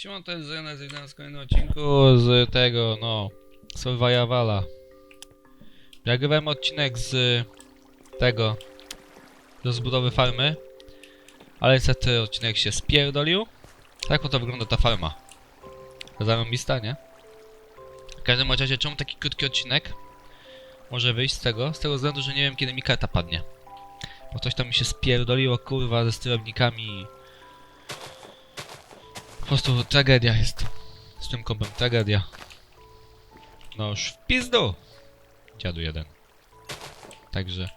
Siema, to jest Zena, witam w kolejnym odcinku z tego, no, Survivala. Nagrywałem odcinek z tego, do zbudowy farmy, ale niestety odcinek się spierdolił. Tak oto wygląda ta farma. Zarąbista, nie? W każdym razie, czemu taki krótki odcinek? Może wyjść z tego? Z tego względu, że nie wiem kiedy mi karta padnie. Bo coś tam mi się spierdoliło, kurwa, ze sterownikami prostu tragedia jest. Z tym kompem tragedia. No już w pizdu! Dziadu jeden. Także...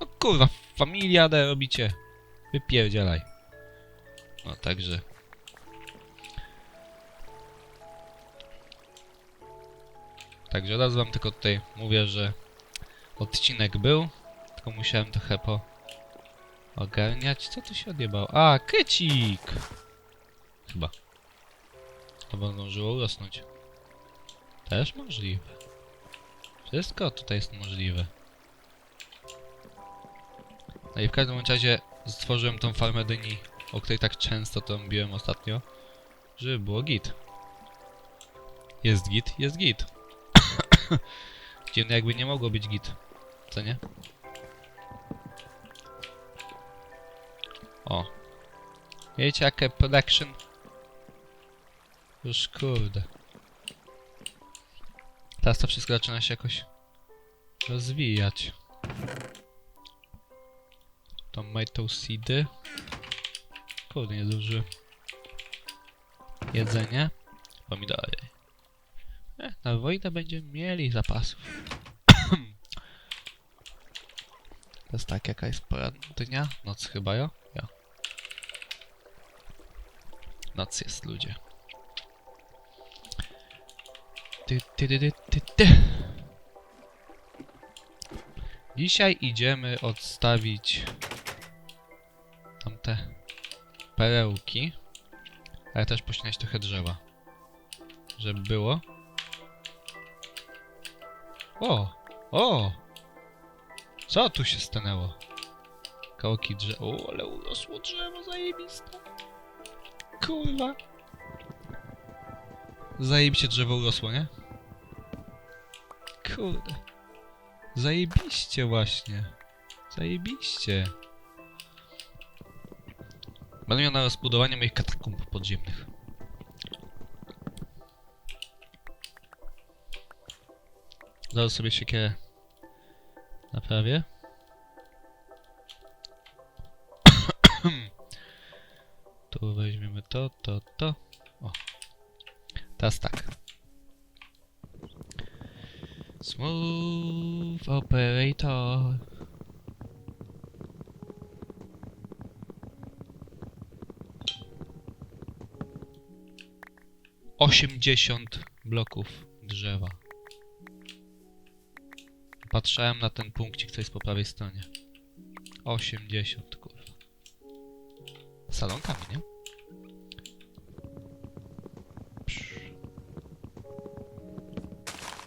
No kurwa, familiadę robicie. Wypierdzielaj. No także... Także raz wam tylko tutaj mówię, że odcinek był, tylko musiałem trochę po ogarniać. Co tu się odjebało? A, krycik! Chyba. Chyba zdążyło urosnąć. Też możliwe. Wszystko tutaj jest możliwe. No i w każdym razie stworzyłem tą farmę dyni, o której tak często to mówiłem ostatnio, żeby było git. Jest git, jest git. Dziwne jakby nie mogło być git. Co nie? O. Wiecie jakie production? Już kurde. Teraz to wszystko zaczyna się jakoś rozwijać. Tomato seedy. Kurde, nie zdążyłem. Jedzenie. Pomidory. E, na wojnę będziemy mieli zapasów. to jest tak, jaka jest pora dnia? Noc chyba, jo? Ja. Noc jest, ludzie. Ty, ty, ty, ty, ty, ty. Dzisiaj idziemy odstawić tamte perełki, ale też pościnać trochę drzewa, żeby było. O! O! Co tu się stanęło? Kałki drzewa. O, ale urosło drzewo zajebiste. Kurwa. Zajebiście drzewo urosło, nie? Kurde. Zajebiście właśnie. Zajebiście. Będę miał na rozbudowanie moich katakumb podziemnych. Zaraz sobie siekierę naprawię. 80 bloków drzewa. Patrzałem na ten punkcik, co jest po prawej stronie. 80, kurwa. Salonkami, nie?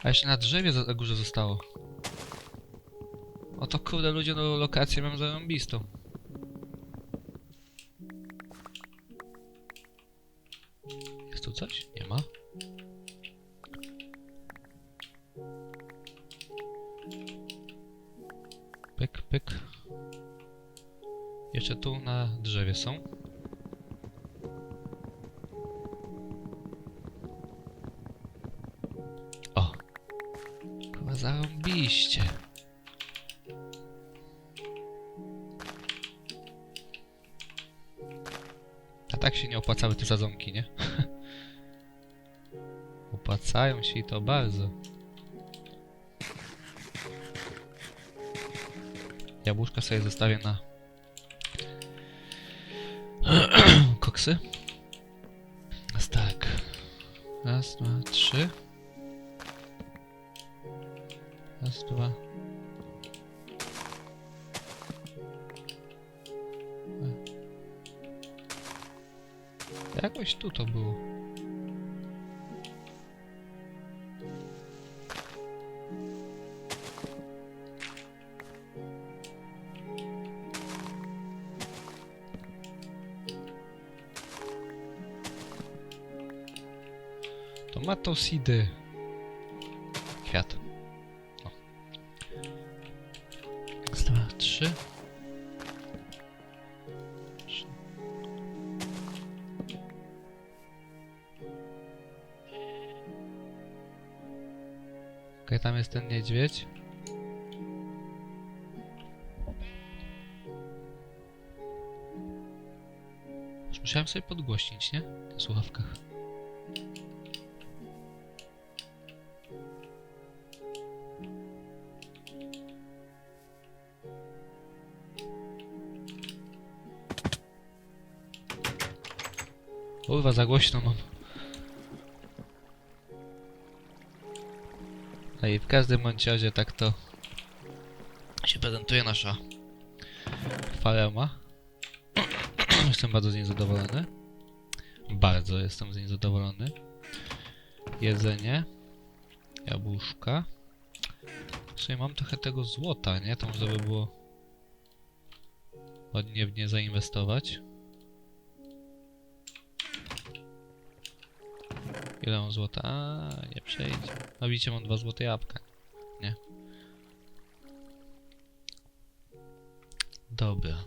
A jeszcze na drzewie za górze zostało. O to kurde ludzie, no lokację mam zarąbistą. Jest tu coś? Jeszcze tu na drzewie są. O! Chyba zarąbiście. A tak się nie opłacały te sadzonki, nie? Opłacają się i to bardzo. Jabłuszka sobie zostawię na koksy. Raz tak. Raz, dwa, trzy. Raz, dwa. E. Jakoś tu to było. Tomatosidy. Kwiat. O. Dwa, trzy. Okej, tam jest ten niedźwiedź. Musiałem sobie podgłośnić, nie? Na słuchawkach. Kurwa, za głośno mam. No i w każdym bądź razie tak to się prezentuje nasza farma. jestem bardzo z niej zadowolony. Bardzo jestem z niej zadowolony. Jedzenie. Jabłuszka. W sumie mam trochę tego złota, nie? To można by było ładnie w nie zainwestować. Ile mam złota? A, nie przejdzie. No widzicie, mam dwa złote jabłka. Nie. Dobra.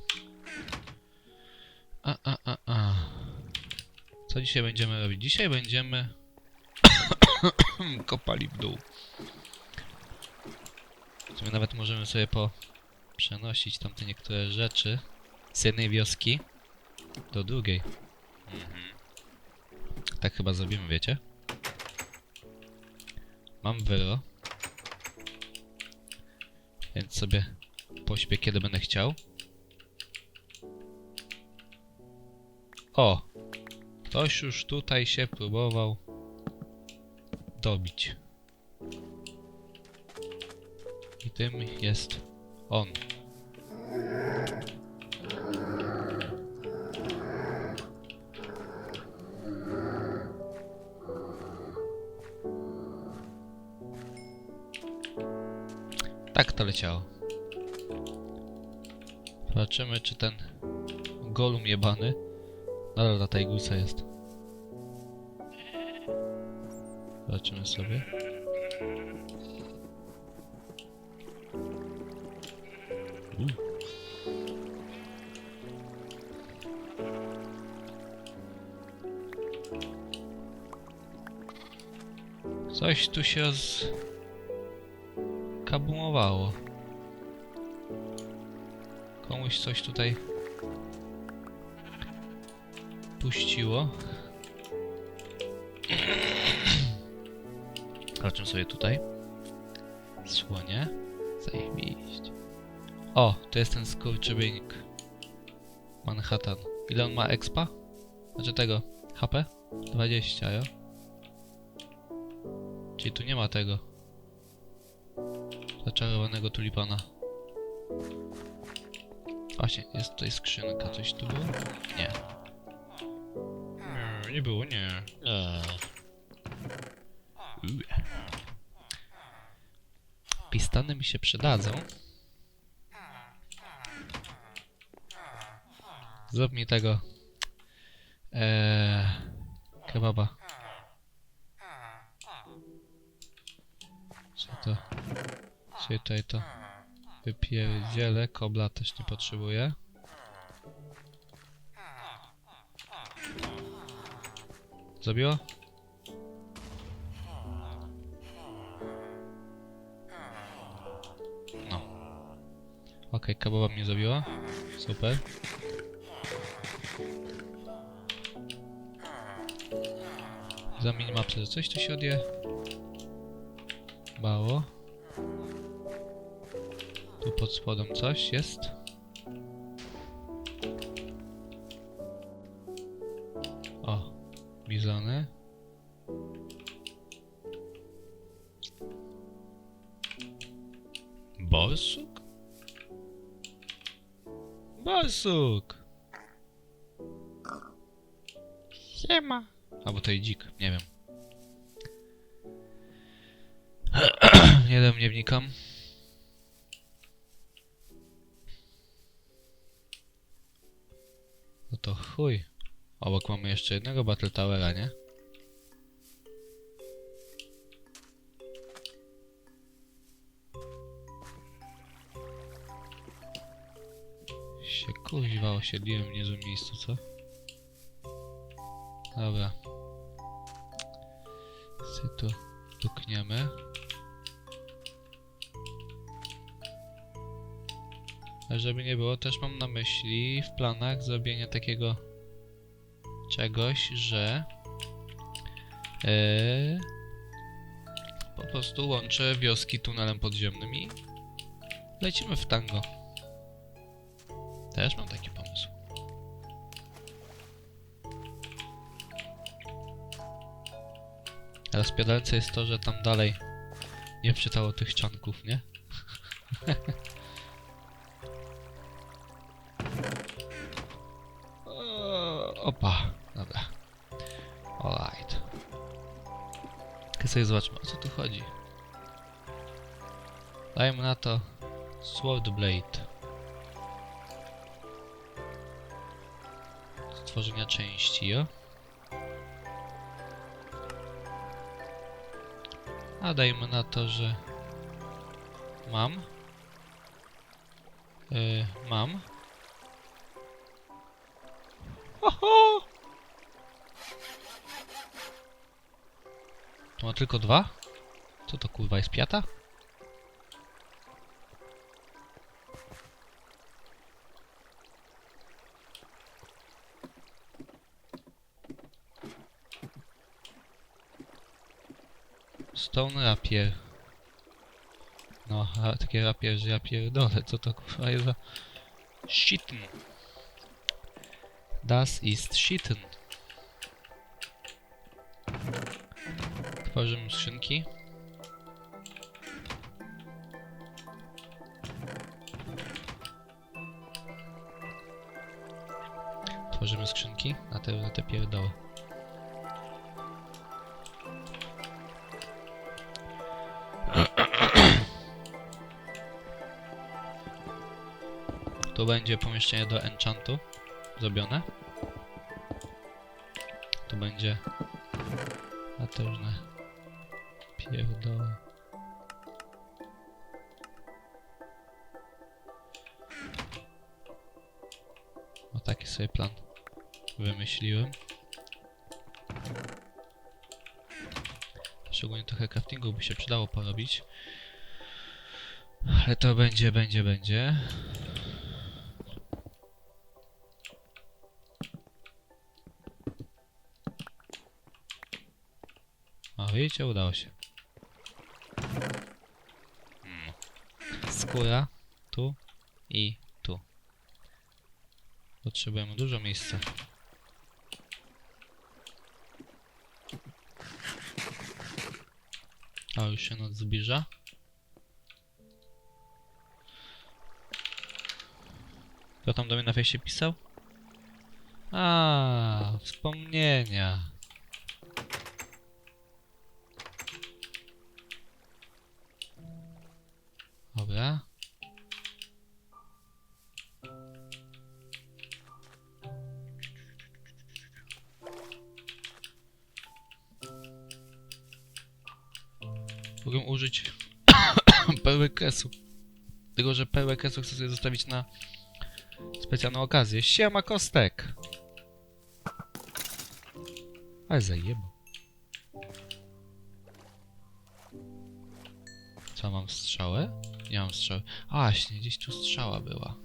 A, a, a, a. Co dzisiaj będziemy robić? Dzisiaj będziemy kopali w dół. Sumie nawet możemy sobie po przenosić tamte niektóre rzeczy z jednej wioski do drugiej. Mhm. Tak chyba zrobimy, wiecie? Mam wyro. Więc sobie pośpię, kiedy będę chciał. O! Ktoś już tutaj się próbował dobić. I tym jest on. To leciało. Zobaczymy, czy ten golum jebany nadal na tej górce jest. Zobaczymy sobie. Coś tu się z... kabumowało. Komuś coś tutaj puściło. Zobaczmy sobie tutaj. Słonie. Zajebiście. O, to jest ten skurczybyk. Manhattan. Ile on ma expa? Znaczy tego. HP? 20, jo? Czyli tu nie ma tego. Zaczarowanego tulipana. Właśnie, jest tutaj skrzynka. Coś tu było? Nie. Nie, nie było, nie. Eee. Ue. Pistony mi się przydadzą. Zrób mi tego. Eee, kebaba. Co to? Sobie tutaj to wypierdzielę. Kobla też nie potrzebuję. Zrobiło? No. Okej, kebaba mnie zrobiła. Super. Za minimapsę coś tu się odje... Bało. Tu pod spodem coś jest. O, bizony. Borsuk? Borsuk! Siema. Albo to i dzik, nie wiem. nie wiem, nie wnikam. Obok mamy jeszcze jednego Battle Towera, nie? Się kuźwa osiedliłem w niezłym miejscu, co? Dobra. Sy tu tukniemy. A żeby nie było, też mam na myśli w planach zrobienia takiego czegoś, że Eee, po prostu łączę wioski tunelem podziemnym i lecimy w tango. Też mam taki pomysł. Ale spiadające jest to, że tam dalej nie wczytało tych czanków, nie? Opa, sobie zobaczmy, o co tu chodzi. Dajmy na to Sword Blade. Stworzenia części, jo? A dajmy na to, że mam. Yy, mam. Ma tylko dwa? Co to kurwa jest piata? Stone rapier. No, a takie rapier, że ja pierdolę, co to kurwa jest za... Das ist Shitten. Tworzymy skrzynki. Tworzymy skrzynki na te, na te pierdoły. Tu będzie pomieszczenie do enchantu zrobione. Tu będzie a to już na pierdołę. O taki sobie plan wymyśliłem. Szczególnie trochę craftingu by się przydało porobić. Ale to będzie, będzie, będzie. O, widzicie, udało się. Skóra tu i tu. Potrzebujemy dużo miejsca. O, już się noc zbliża. Kto tam do mnie na fejsie pisał? A, wspomnienia. Dobra. Mogę użyć pełek kresu. Tylko, że pełek kresu chcę sobie zostawić na specjalną okazję. Siema kostek! Ale zajebał. Co, mam strzałę? Nie mam strzały. Właśnie, gdzieś tu strzała była.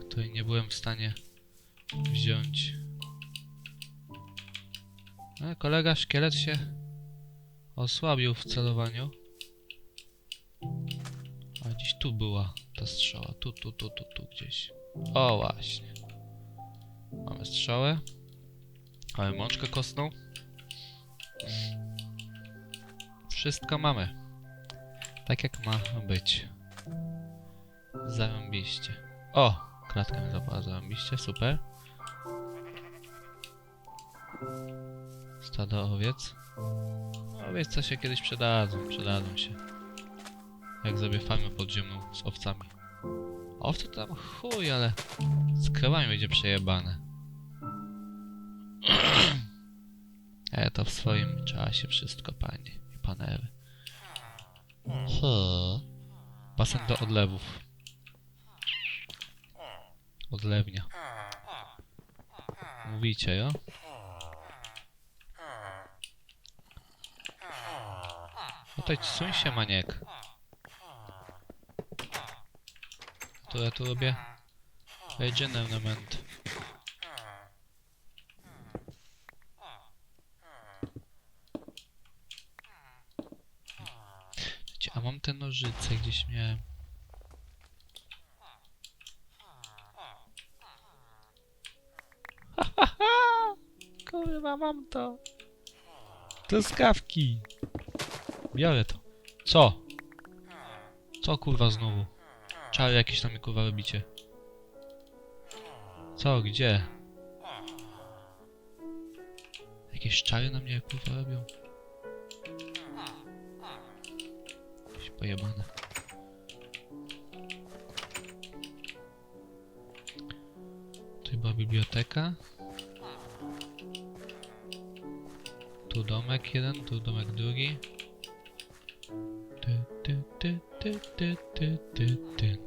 Której nie byłem w stanie wziąć. E, kolega szkielet się osłabił w celowaniu. A gdzieś tu była ta strzała. Tu, tu, tu, tu, tu gdzieś. O, właśnie. Mamy strzałę. Mamy mączkę kostną. Wszystko mamy. Tak jak ma być. Zarąbiście. O! Klatka mi zapała zarąbiście, super. Stado owiec. Owiec co się kiedyś przydadzą, przydadzą się. Jak zrobię farmę podziemną z owcami. Owce to tam chuj, ale z krowami będzie przejebane. E, to w swoim czasie wszystko, panie i panery. Hmm. Basen do odlewów. Odlewnia. Mówicie, jo? Tutaj suń się, maniek. To ja tu robię? Wejdzie element. Wiecie, A mam te nożyce gdzieś miałem. Kurwa, mam to. Truskawki. Biorę to. Co? Co kurwa znowu? Czary jakieś tam kurwa robicie. Co? Gdzie? Jakieś czary na mnie kurwa robią? Pojebane. Tu była biblioteka. Tu domek jeden, tu domek drugi. Ty, ty, ty, ty, ty, ty, ty, ty.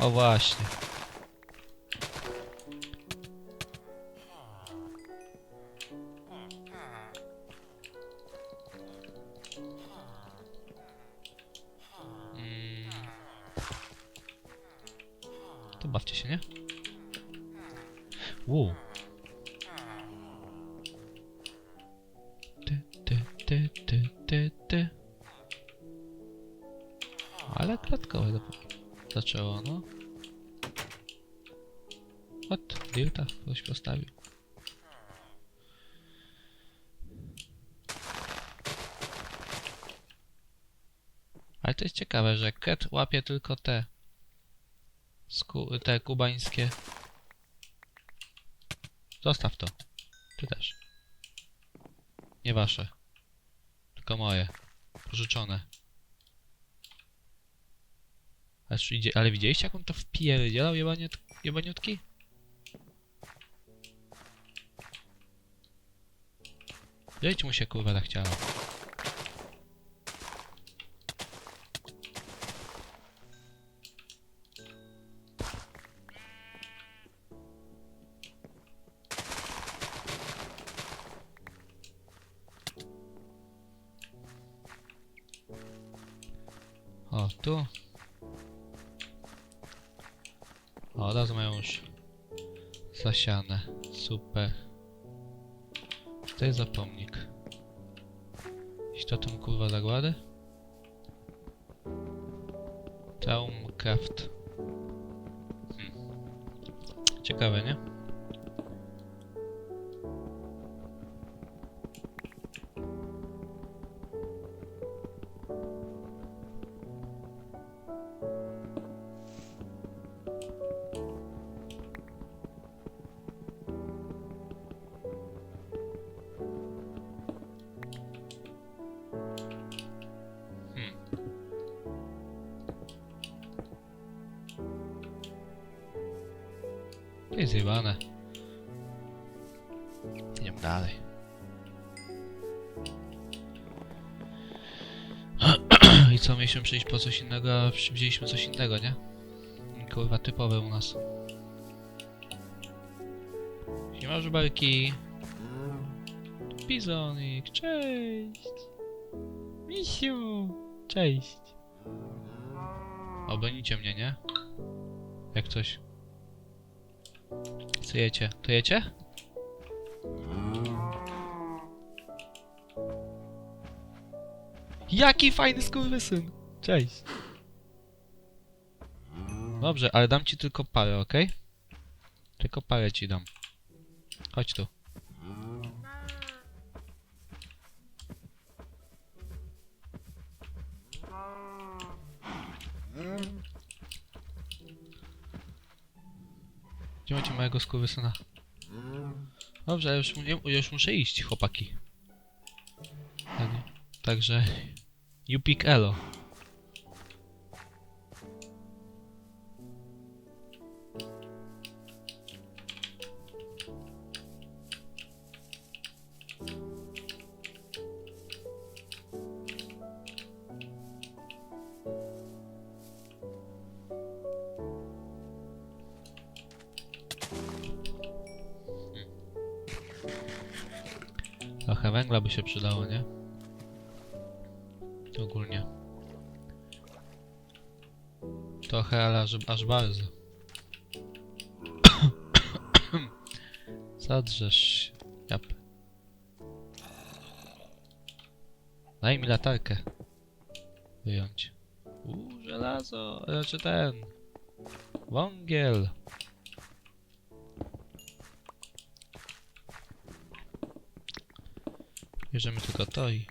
o właśnie. To bawcie się, nie? Wow. Ty, ty, ty, ty, ty, ty. Ale klatkowe dopo- zaczęło, no. Od Dirta ktoś postawił. Ale to jest ciekawe, że ket łapie tylko te. Te kubańskie. Zostaw to. Ty też. Nie wasze. Tylko moje. Pożyczone. Idzie, ale widzieliście jak on to wpierdzielał jebaniut, jebaniutki? Żyć mu się kurwa tak chciało. Tu. O, od mają już zasiane. Super. To jest za pomnik? Jakiś totem kurwa zagłady? Traumcraft. Hmm. Ciekawe, nie? To jest zjebane. Idziemy dalej. I co, mieliśmy przyjść po coś innego, a wzięliśmy coś innego, nie? Kurwa, typowe u nas. Siema żubarki. Bizonik, cześć! Misiu, cześć! Obronicie mnie, nie? Jak coś. Co jecie? To jecie? Jaki fajny skurwysyn! Cześć! Dobrze, ale dam ci tylko parę, ok? Tylko parę ci dam. Chodź tu. Mojego skurwysyna? Dobrze, ja już, już muszę iść, chłopaki. Tak, także... You pick Elo. Węgla by się przydało, nie? Ogólnie. Trochę, ale aż, aż bardzo. Zadrzesz się. Jap. Daj mi latarkę. Wyjąć. Uuu, żelazo. Znaczy ten. Wągiel. Bierzemy tylko to i...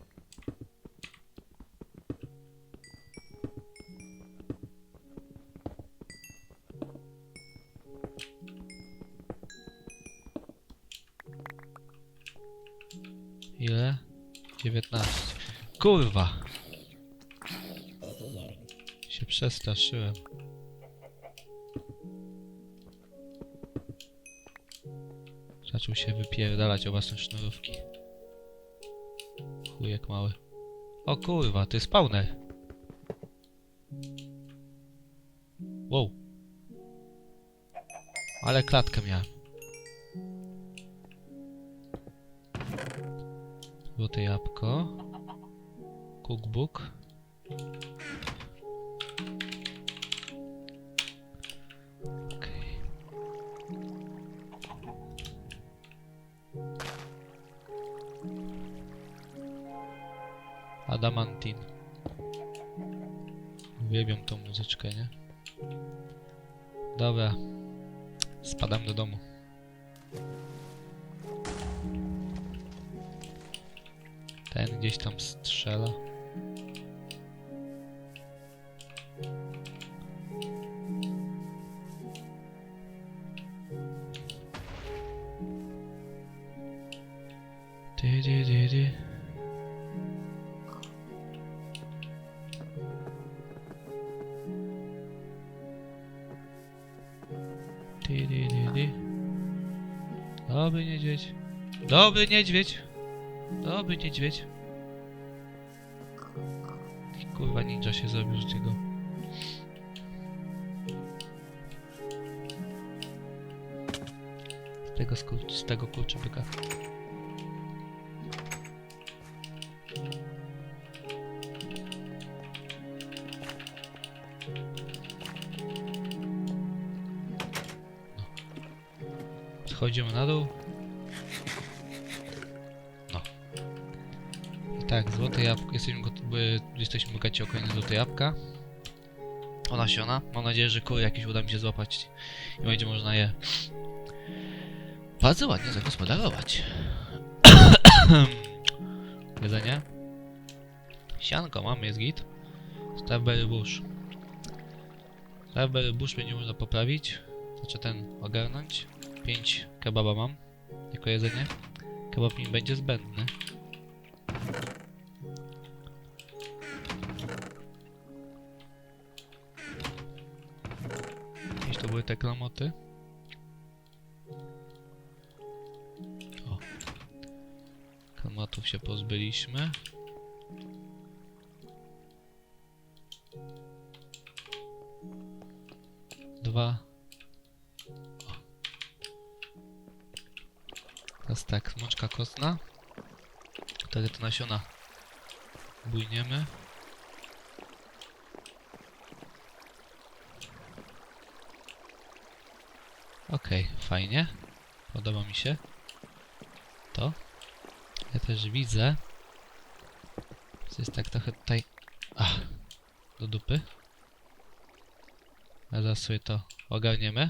Ile? 19. Kurwa! Się przestraszyłem. Zaczął się wypierdalać o własne sznurówki. Chujek mały. O kurwa, ty spawner. Wow. Ale klatkę miałem. Złote jabłko. Cookbook. Adamantin. Uwielbiam tą muzyczkę, nie? Dobra. Spadam do domu. Ten gdzieś tam strzela. Ty, ty, ty, ty. Dobry niedźwiedź. Dobry niedźwiedź. Dobry niedźwiedź. Kurwa ninja się zrobił z tego. Z tego, z tego kurczybyka. Schodzimy na dół. No. I tak, złote jabłko. Jesteśmy, jesteśmy bogaci o kolejne złote jabłka. O nasiona. Mam nadzieję, że kury jakieś uda mi się złapać i będzie można je bardzo ładnie zagospodarować. Jedzenie. Sianko mamy, jest git. Strawberry bush. Strawberry bush będzie można poprawić. Znaczy ten ogarnąć. 5 kebaba mam jako jedzenie. Kebab mi będzie zbędny. Jakieś to były te klamoty. O. Klamotów się pozbyliśmy. Dwa. Teraz tak, mączka kostna. Wtedy te nasiona bujniemy. Okej, fajnie. Podoba mi się to. Ja też widzę, że jest tak trochę tutaj... Ach, do dupy. A zaraz sobie to ogarniemy.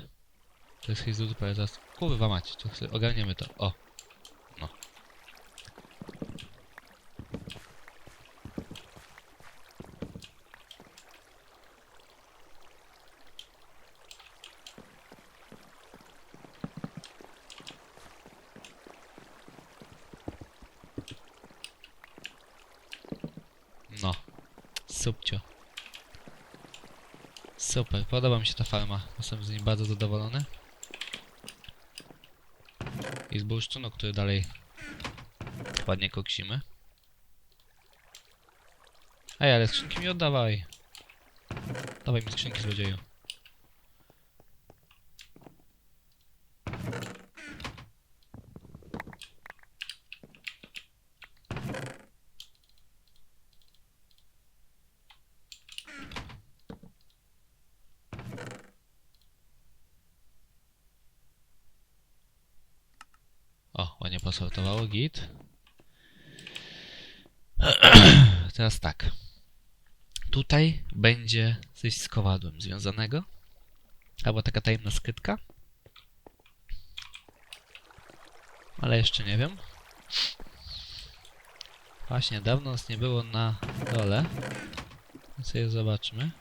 To jest chyba do dupy, ale zaraz... Kurwa mać, to ogarniemy to. O. No. No. Subcio. Super, podoba mi się ta farma. Jestem z niej bardzo zadowolony. I z bursztynu, który dalej ładnie koksimy. Ej, ale skrzynki mi oddawaj. Dawaj mi skrzynki, złodzieju. O, ładnie posortowało, git. Teraz tak. Tutaj będzie coś z kowadłem związanego. Albo taka tajemna skrytka. Ale jeszcze nie wiem. Właśnie, dawno nas nie było na dole. Więc sobie zobaczmy.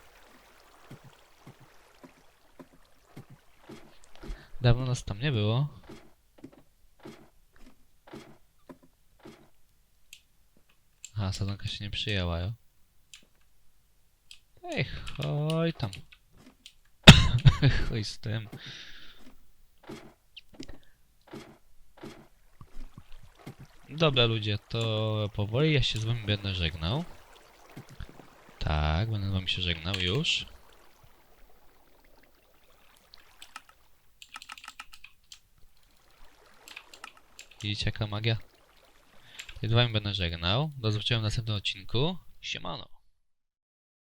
Dawno nas tam nie było. Sadzonka się nie przyjęła, jo. Ej, choj tam. Chuj z tym. Dobra ludzie, to powoli ja się z wami będę żegnał. Tak, będę z wami się żegnał już. Widzicie jaka magia? Z wami będę żegnał. Do zobaczenia w następnym odcinku. Siemano.